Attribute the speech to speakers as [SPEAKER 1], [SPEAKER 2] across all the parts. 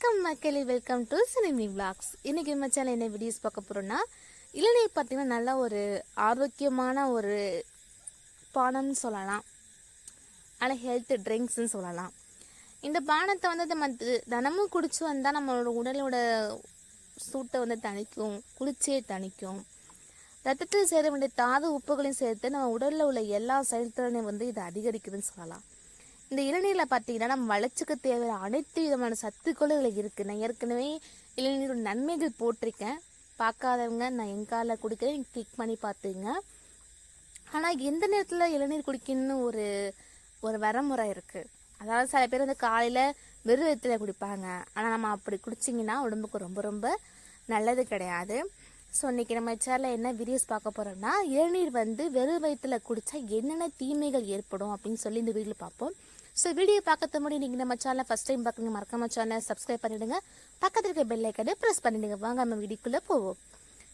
[SPEAKER 1] மக்களே welcome to சினிமி vlogs இன்றைக்கி நம்ம சேனல் என்ன வீடியோஸ் பார்க்க போகிறோன்னா இளநீர் பார்த்தீங்கன்னா நல்ல ஒரு ஆரோக்கியமான ஒரு பானம்னு சொல்லலாம். ஆனால் ஹெல்த் ட்ரிங்க்ஸ்னு சொல்லலாம். இந்த பானத்தை வந்து நம்ம தினமும் குடிச்சு வந்தால் நம்மளோட உடலோட சூட்டை வந்து தணிக்கும் குளிர்ச்சியை தணிக்கும். ரத்தத்தில் சேர வேண்டிய தாது உப்புகளையும் சேர்த்து நம்ம உடலில் உள்ள எல்லா செயல்திறனையும் வந்து இது அதிகரிக்குதுன்னு சொல்லலாம். இந்த இளநீரில் பார்த்தீங்கன்னா நம்ம வளர்ச்சிக்கு தேவையான அனைத்து விதமான சத்துக்களும் இதில் இருக்குது நான் ஏற்கனவே இளநீரோட நன்மைகள் போட்டிருக்கேன். பார்க்காதவங்க நான் எங்கால குடிக்கிறேன் கிளிக் பண்ணி பார்த்துங்க. ஆனால் எந்த நேரத்தில் இளநீர் குடிக்கணும்னு ஒரு ஒரு வரமுறை இருக்குது அதாவது சில பேர் வந்து காலையில் வெறும் வயிற்றுல குடிப்பாங்க. ஆனால் நம்ம அப்படி குடிச்சிங்கன்னா உடம்புக்கு ரொம்ப ரொம்ப நல்லது கிடையாது. ஸோ இன்றைக்கி நம்ம சேரில் என்ன வீடியோஸ் பார்க்க போகிறோம்னா இளநீர் வந்து வெறும் வயிற்றுல குடித்தா என்னென்ன தீமைகள் ஏற்படும் அப்படின்னு சொல்லி இந்த வீடியோவில் பார்ப்போம். ஸோ வீடியோ பார்க்கறது முன்னாடி நீங்கள் நம்ம சேனலை ஃபஸ்ட் டைம் பார்க்குங்க மறக்காம சேனலை சப்ஸ்கிரைப் பண்ணிவிடுங்க பக்கத்தில் இருக்க பெல் ஐக்கனை ப்ரெஸ் பண்ணிவிடுங்க வாங்க நம்ம வீடியோக்குள்ளே போவோம்.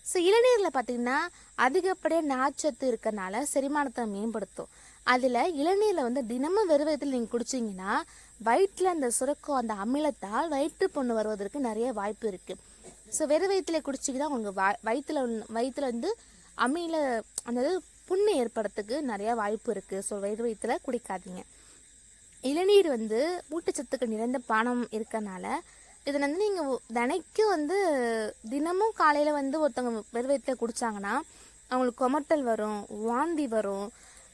[SPEAKER 1] ஸோ இளநீரில் பார்த்தீங்கன்னா அதிகப்படியாக நாச்சத்து இருக்கறனால செரிமானத்தை மேம்படுத்தும். அதில் இளநீரில் வந்து தினமும் வெறும் வயிற்றில் நீங்கள் குடிச்சிங்கன்னா வயிற்றில் அந்த சுரக்கும் அந்த அமிலத்தால் வயிற்று புண்ணு வருவதற்கு நிறைய வாய்ப்பு இருக்குது ஸோ வெறும் வயிற்றில் குடிச்சிக்கிதான் உங்களுக்கு வா வயிற்றில் வயிற்றில் வந்து அம்மியில் அந்த இது புண்ணு ஏற்படுறதுக்கு நிறையா வாய்ப்பு இருக்குது ஸோ வெறும் வயிற்றில் குடிக்காதீங்க. இளநீர் வந்து ஊட்டச்சத்துக்கு நிறைந்த பானம் இருக்கறனால இதில் வந்து நீங்கள் தினைக்கும் வந்து தினமும் காலையில் வந்து ஒருத்தவங்க வெறும் வயிற்றில் குடித்தாங்கன்னா அவங்களுக்கு கொமட்டல் வரும் வாந்தி வரும்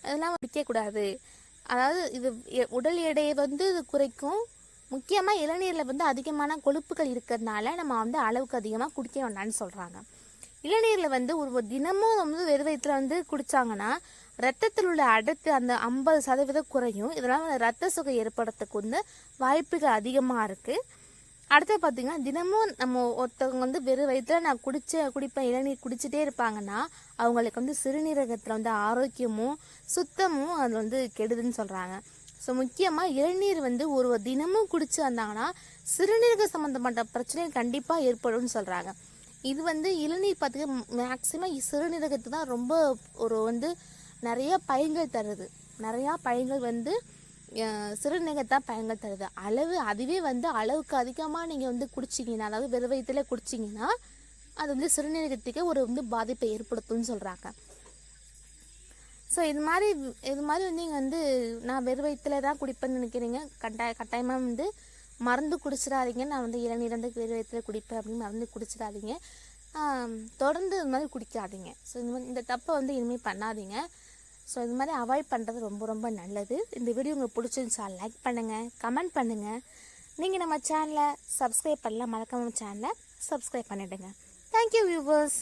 [SPEAKER 1] அதெல்லாம் குடிக்கக்கூடாது. அதாவது இது எ- உடல் எடையை வந்து இது குறைக்கும். முக்கியமாக இளநீரில் வந்து அதிகமான கொழுப்புகள் இருக்கிறதுனால நம்ம வந்து அளவுக்கு அதிகமாக குடிக்க வேண்டாம்னு சொல்கிறாங்க இளநீரில் வந்து ஒரு தினமும் வந்து வெறும் வயிற்றுல வந்து குடித்தாங்கன்னா ரத்தத்தில் உள்ள அடர்த்தி அந்த ஐம்பது சதவீதம் குறையும். இதனால் ரத்த சுகை ஏற்படுறதுக்கு வந்து வாய்ப்புகள் அதிகமாக இருக்குது அடுத்து பார்த்தீங்கன்னா தினமும் நம்ம ஒருத்தவங்க வந்து வெறும் வயிற்றில் நான் குடிச்ச குடிப்பேன் இளநீர் குடிச்சிட்டே இருப்பாங்கன்னா அவங்களுக்கு வந்து சிறுநீரகத்தில் வந்து ஆரோக்கியமும் சுத்தமும் அது வந்து கெடுதுன்னு சொல்கிறாங்க ஸோ முக்கியமாக இளநீர் வந்து ஒரு தினமும் குடிச்சு வந்தாங்கன்னா சிறுநீரக சம்மந்தப்பட்ட பிரச்சனை கண்டிப்பாக ஏற்படும்னு சொல்கிறாங்க இது வந்து இளநீர் பார்த்தீங்கன்னா மேக்சிமம் சிறுநீரகத்துக்கு தான் ரொம்ப ஒரு வந்து நிறைய பயன்கள் தருது. நிறையா பயன்கள் வந்து சிறுநீரகத்தான் பயன்கள் தருது. அளவு அதுவே வந்து அளவுக்கு அதிகமாக நீங்கள் வந்து குடிச்சிங்கன்னா அதாவது வெறும் வயிற்றுல குடிச்சிங்கன்னா அது வந்து சிறுநீரகத்துக்கு ஒரு வந்து பாதிப்பை ஏற்படுத்தும்னு சொல்கிறாங்க ஸோ இது மாதிரி இது மாதிரி வந்து நீங்கள் வந்து நான் வெறும் வயிற்றுல தான் குடிப்பேன்னு நினைக்கிறீங்க. கட்டாய கட்டாயமாக வந்து மருந்து குடிச்சிடாதீங்க. நான் வந்து இளநீர் வந்து வெறும் வயிற்றுல குடிப்பேன் அப்படின்னு மருந்து குடிச்சிடாதீங்க. தொடர்ந்து இது மாதிரி குடிக்காதீங்க. ஸோ இந்த மாதிரி இந்த தப்பை வந்து இனிமேல் பண்ணாதீங்க. ஸோ இது மாதிரி அவாய்ட் பண்ணுறது ரொம்ப ரொம்ப நல்லது. இந்த வீடியோ உங்களுக்கு பிடிச்சிருந்துச்சா லைக் பண்ணுங்கள் கமெண்ட் பண்ணுங்கள் நீங்கள் நம்ம சேனலை சப்ஸ்கிரைப் பண்ணல மறக்காம சேனலை சப்ஸ்கிரைப் பண்ணிவிடுங்க தேங்க்யூ வியூவர்ஸ்